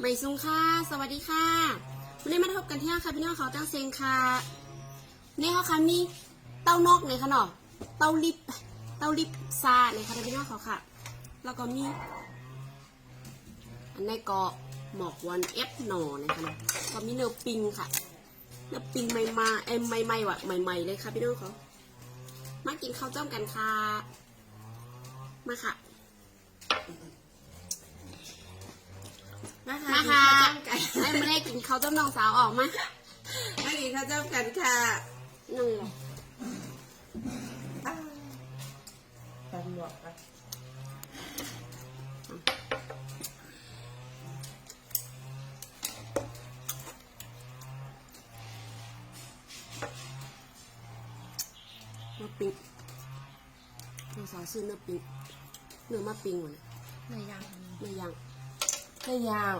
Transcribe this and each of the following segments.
ไม่ซุงค่ะ สวัสดีค่ะวันนี้มาพบกันที่ค่ะพี่น้องเขาตั้งเซงค่ะนี่เขาค่ะมีเต้านอกเลยค่ะเนาะเต้าลิบเต้าลิบซาเลยค่ะพี่น้องเขาค่ะ แล้วก็มีอันนี้ก็หมอกวันเอฟหนอนะคะเนาะก็มีเนื้อปิงค่ะ เนื้อปิงใหม่มาเอ็มใหม่ๆว่ะใหม่ๆเลยค่ะพี่น้องเขามากินข้าวจ้อมกันค่ะ มาค่ะ นะคะมากินค่ะข้าวจ้ำกันให้ไม่ได้กินข้าวต้มน้องสาวออกมามากินข้าวจ้ำกันค่ะนั่งหรอตำหมวกค่ะเนื้อปิ้งน้องสาวซื้อเนื้อปิ้งเนื้อมาปิ้งวะเนี่ยเนื้อย่างเนื้อย่าง เนื้อย่าง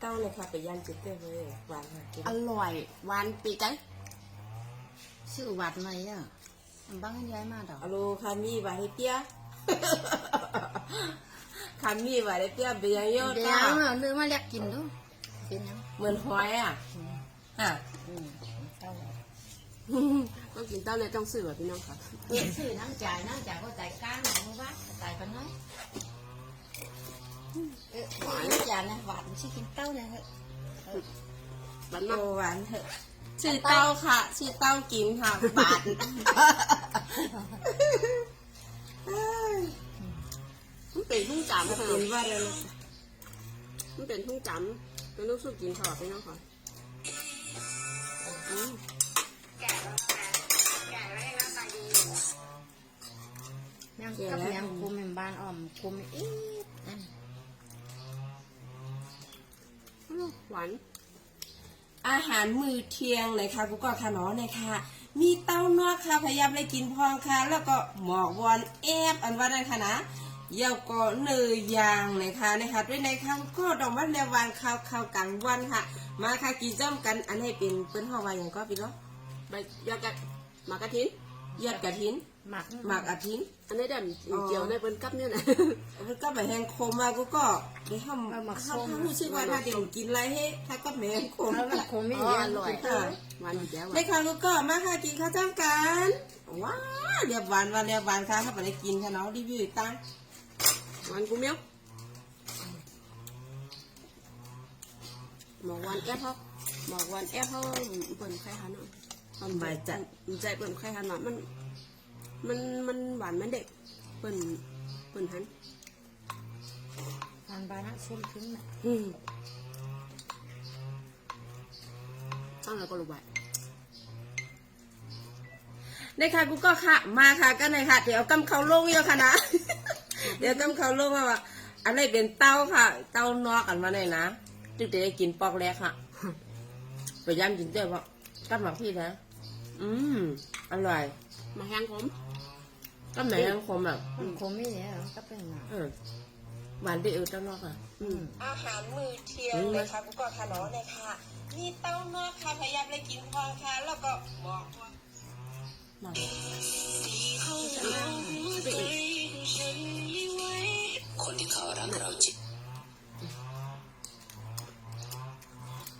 เต้าเลยค่ะไปย่างจิ๊กเต้เลยหวานค่ะกินอร่อยหวานปีกันชื่อวัดอะไรอะมันบ้างย้ายมาดอกอโลคามีหวานให้เปี้ยคามีหวานให้เปี้ยเบียร์เยอะเดี๋ยวต้าเอาเนื้อมาเรียกกินดูเป็นยังเหมือนหอยอะอะ อืมเต้าต้องกินเต้าเลยต้องซื้อแบบพี่น้องค่ะเปลี่ยนชื่อนั่งจ่ายนั่งจ่ายก็จ่ายก้างหรือว่าจ่ายกันน้อยเออหวานจ่ายนะหวานไม่ใช่กินเต้าเลยเหรอหวานโอมากหวานเถอะชื่อเต้าค่ะ ชื่อเต้ากินค่ะบาทมันเป็นทุ่งจำมาค่ะกินว่าเลยมันเป็นทุ่งจำเป็นลูกสู้กินค่ะพี่น้องค่ะ อืมยังกับยังคุมเป็นบ้านอ่อมคุมอีกอันหวานอาหารมือเที่ยงเลยค่ะกูก็ขนอเลยค่ะ มีเต้านอกค่ะพยายามเลยกินพองค่ะ แล้วก็หมอกวอนแอบอันว่านั่นค่ะนะเยี่ยวก็เนยยางเลยค่ะนะคะด้วยในข้างก็ดอกมันในวันข้าวข้าวกลางวันค่ะ มาค่ะกินจ้อมกันอันให้เป็นเปิ้นหอวาอย่างก็พี่เนาะใบยอดกระมากกระถินยอดกระถิน หมักหมากอาทินอันนี้เด่นเจียวในเปิ้นกับเนี่ยนะมันก็แบบแหงโคมมากูก็ได้ทำทำทำรู้สึกว่าถ้าเดี๋ยวกินอะไรให้ถ้าก็แหมงโคมแล้วมันคงไม่อ๋อเยอะอร่อยค่ะหวานอยู่แล้วในครั้งก็มาค่ะกินข้าวจ้างกันว้าเรียบหวานวันเรียบหวานค่ะถ้าไปได้กินค่ะเนาะรีวิวอีกตั้งหวานกูเมียวหมอกหวานแอปเขาหมอกหวานแอปเขาเปิ้นไข่หันอะใบจัดใจเปิ้นไข่หันอะมัน มันมันหวานเหมันเด็กเปิ้นเปิ้นหันทานบานะชุ่มถึงนะอืมตั้งแล้วก็รู้ไว้ในค่ะกูก็ค่ะ มาค่ะก็ในค่ะ เดี๋ยวกำเขาลงเยอะค่ะนะ เดี๋ยวกำเขาลงมาว่าอันนี้เป็นเต้าค่ะ เต้านอกกันมาเลยนะจึงจะได้กินปอกแรกค่ะ พยายามกินเจ้าเพราะกำหมักพี่นะ อืม อร่อย มาแห้งผมก็แหมยังคมแบบมันคงไม่เยอะก็เป็นหนักเออหวานไปเออเต้านอกอะ อืม อาหารมื้อเที่ยงเลยค่ะกูก็ค่ะเนาะเลยค่ะมีเต้านอกค่ะพยายามเลยกินพองค่ะแล้วก็บอกว่าคนที่เขารักเราจริง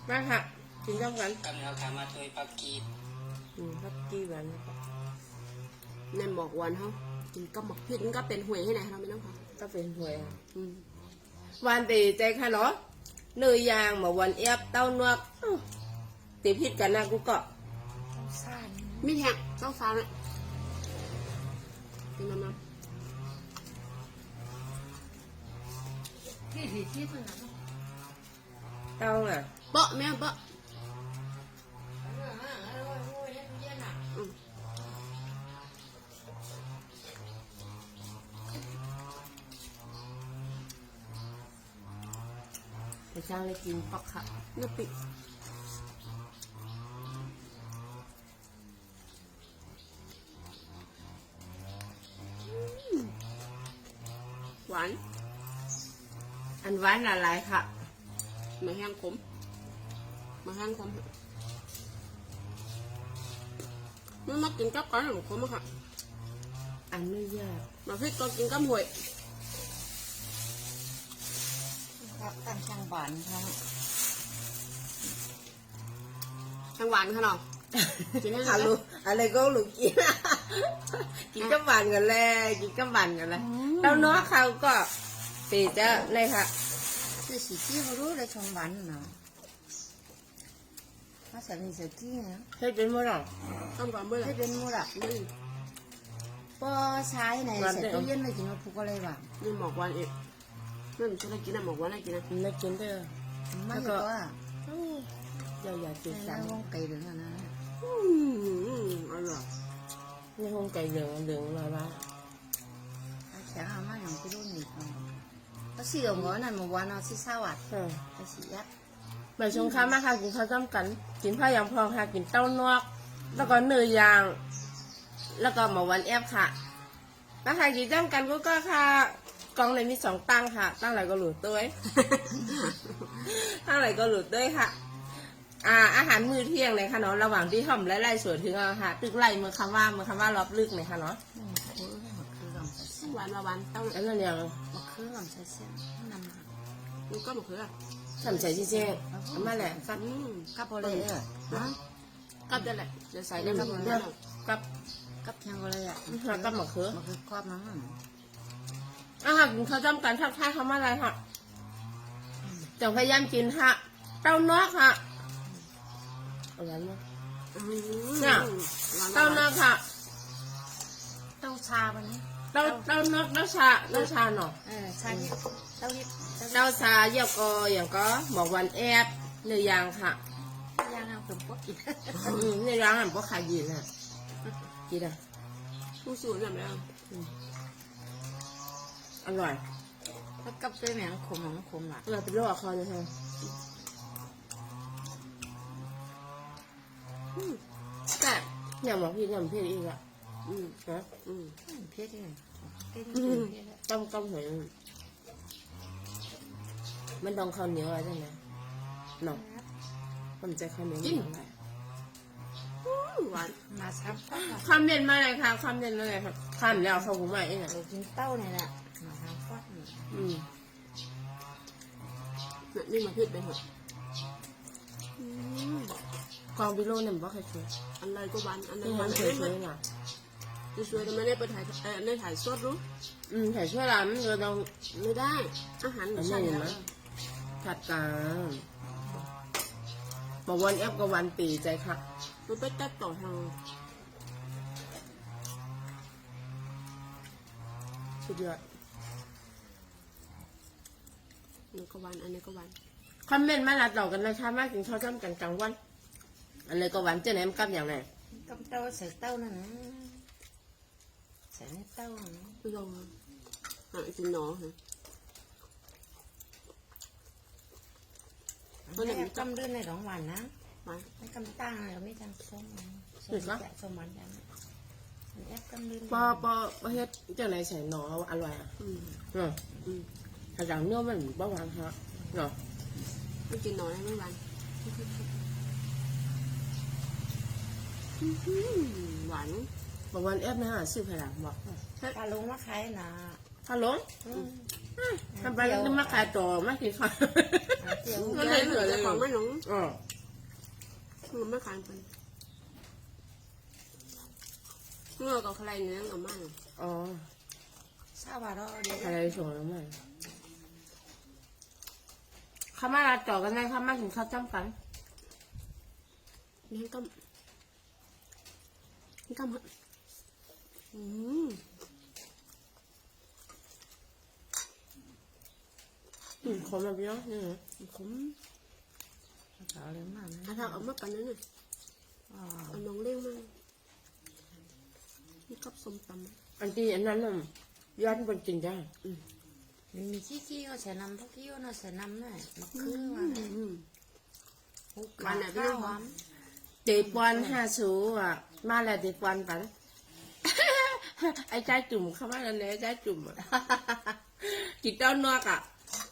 มาค่ะกินร่วมกันกำลังทำมาโดยปักกีดอืมครับกี่วันนะครับ ในหมอกหวานเขากินกับหมอกพริกมันก็เป็นหวยให้ไหนเราไม่ต้องค่ะก็เป็นหวยอะอืมวันตีใจค่ะเนาะเนยยางมาวันเอฟเต้านวกอื้อตีพิษกันนะกูก็ต้องซ่านมีแทงต้องฟ้าเลยกินน้ำน้ที่ดีที่สุดนะเต้าอะำเบาะแม่เบาะางเลยกินปอกค่ะน้ำปิกอืมหวาน อันหวานละลายค่ะมาแห้งขมมาแห้งขมมันมากินกับกันหรือขมอะค่ะ อันนี้ยากมาพริกก็กินกับหวย ครับตั้งช่างบานทั้งทางหวานค่ะเนาะกินให้ฮัลโหลรู้อะไรก็ลูกกินกินกับหวานกันเลยกินกับหวานกันเลยเต้านอกเขาก็ปีจะเลยค่ะคือสีที่เขารู้เลยช่างบานเนาะภาษาในสกี้นะเฮ็ดเป็นมั้งหรอต้องก่อ นเมื่อไหร่ที่เป็นมูละนี่พอใช้ในเสร็จตู้เย็นเลยกินมาพูก็เลยว่านี่หมอกหวานอีกนั่นจะได้กินนะหมอกหวานได้กินนะไม่กินเด้อไม่ก็ว่าเราอยากกินในสัร้านนวงไก่เหลืองนะอืมอร่อยในห้องไก่เหลืองเหลืองลอยว่าแข็งอามาอย่างที่รุ่นนี้ก็สีของเขานั่นเมื่อวานเอาที่สวัสดิ์เออไปสียัดใบชงค้ามาค่ะกินข้าวจ้ำกัน กินผ้ายางพองค่ะกินเต้านอก แล้วก็เนื้อย่าง แล้วก็หมาวันแอบค่ะมาค่ะกินจ้ำกันก็ก็ค่ะ กล่องเลยมีสองตั้งค่ะ ตั้งไหนก็หลุดด้วยตั้งไหนก็หลุดด้วยค่ะอ่าอาหารมื้อเที่ยงเลยค่ะเนาะระหว่างที่ห่อมและไล่สวนถึงอะค่ะตึกไล่เมื่อคำว่าเมื่อคำว่ารอบลึกเลยค่ะเนาะคือมะเขือกับใส่เส้นหวานมาหวานต้องแล้วนั่นยังมะเขือกับใส่เส้นนำมามันก็มะเขือทำใจที่แจ้งเอามาแหละครับอืมกับอะไรเออฮะก็ได้แหละเดี๋ยวใส่ได้หมดเดี๋ยวกับกับแทงอะไรอะกับมะเขือมะเขือครอบมั้ง อาหารกินข้าวจ้ำกันทักทายเขามาอะไรค่ะจะพยายามกินค่ะเต้านอกค่ะเอาไว้มั้ยอืมเนี่ยหวานเต้านอกค่ะ เต้าชาวันนี้เต้าเต้านอกเต้าชาเต้าชาหนอเออชาที่เต้าที่เต้าชาเยี่ยวกออย่างก็หมอกวันแอบเนื้อย่างค่ะย่างเอาผมก็กินอืมเนื้อย่างอะพวกขายยีน่ะกินอะผู้สูงแบบนี้ อร่อยแล้วกับด้วยแมงขมของขมอะเราเป็นโรคคอเลยค่ะแต่เนี่ยหมอกพี่เนี่ยพี่อีกอะ อืมนะอืมเพี้ยที่ไหนเพี้ยอืที่มเพี้ยต้มต้มหอยมันต้องข้าวเหนียวอะไรได้ไหมเนาะผมใจข้าวเหนียวมันอะไรหวานมาซับก็คำเด่นมาเลยค่ะคำเด่นมาเลยค่ะคำแล้วเขาหูมาเองอะเรากินเต้าเนี่ยแหละมาทำฟัก อืมเนี่ยนี่มาพริกไปเถอะอืมกองบิโลเนี่ยมันบ่เคยช่วยอันใดก็หวานอันใดที่หวามันนอันเคใดยไม่ช่วยน่ะจะช่วยทำไมได้ไปถ่ายเอ่อได้ถ่ายสดรู้อืมแต่ช่วยร้านมันก็ต้อง ไม่ได้ อาหารอันนี้ใช่เห็นแล้วไหมผัดกลางบอกวันแอปกับวันปีใจค่ะมันไปตัดต่อทางสุดยอดอั นนี้ก็หวานอันนี้ก็หวานคอมเมนต์มาหลาต่อกันนะคะมากินข้าวจ้ำกันกลางวัน อันเลยก็หวานเจ๊ไหนมันกลับอย่างไรกับเต้าใส่เต้านั่นใส่ในเต้าไม่ลองอะกินหนอฮะมันเนี่ยกำเดือนในสองวันนะหวานไม่กำตั้งเราไม่ทำส้มส้มแกะส้มมันกันแอปกำเดือนปอปอปอเฮ็ดเจ๊ไหนใส่หนออร่อยอะอืมอืม อืมถ้าดังเนื้อมันบ่หวานฮะเนาะไม่กินหนอได้ไม่หวานอื้อหือหวานบอกวันแอปนะซื้อไผ่หลังบอกปลาลงมาขายนะฮัลโหลทำไปแล้วมาขายต่อมากินข้าวเดี๋ยวก็เลยเหลือเลยของไม่หลงอ๋อมันไม่ขายไปเมื่อกับใครเนื้อกับมันอ๋อทราบว่าเราเดี๋ยวอะไรส่งแล้วมั้ง ข้ามาลาต่อกันได้ข้ามาถึงข้าวจ้ำกันนี่ก็นี่ก็มาอืมอืมขอมาพี่น้องนี่ไงขมเอาเลยมาถ้าทางเอามากันนั่นน่ะอ๋อเอาน้องเลี้ยงมานี่กับส้มตำอันที่อันนั้นน่ะย้อนบนกินได้ มีมีขี้ขี้ก็ใส่น้ำพวกขี้ก็ใส่น้ำน่ะมะเขือว่าอืมหุกมาข้าวหอมตีปอนห้าสูอะ มาแล้วตีปอนกันไอ้ใจจุ่มเข้ามาแล้วเนี่ยไอ้ใจจุ่มอะกินเต้านอกอะ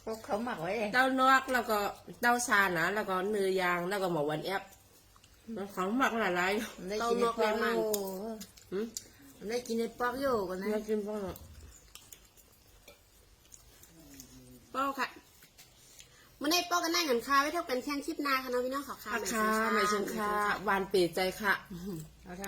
พวกเขาหมักไว้เต้านอกแล้วก็เต้าซานะแล้วก็เนื้อย่างแล้วก็หมูวันแอปมันของหมักหลายได้กินพอโลๆหืมได้กินในปอกโยกันนะมากินพ่อ เป้าค่ะมันได้เป้ากันได้กันค่ะไว้เท่ากันแข่งคลิปหน้าค่ะน้องพี่น้องขอค่ะค่ะไม่ชงค่ะหวานเปรตใจค่ะเอาท่า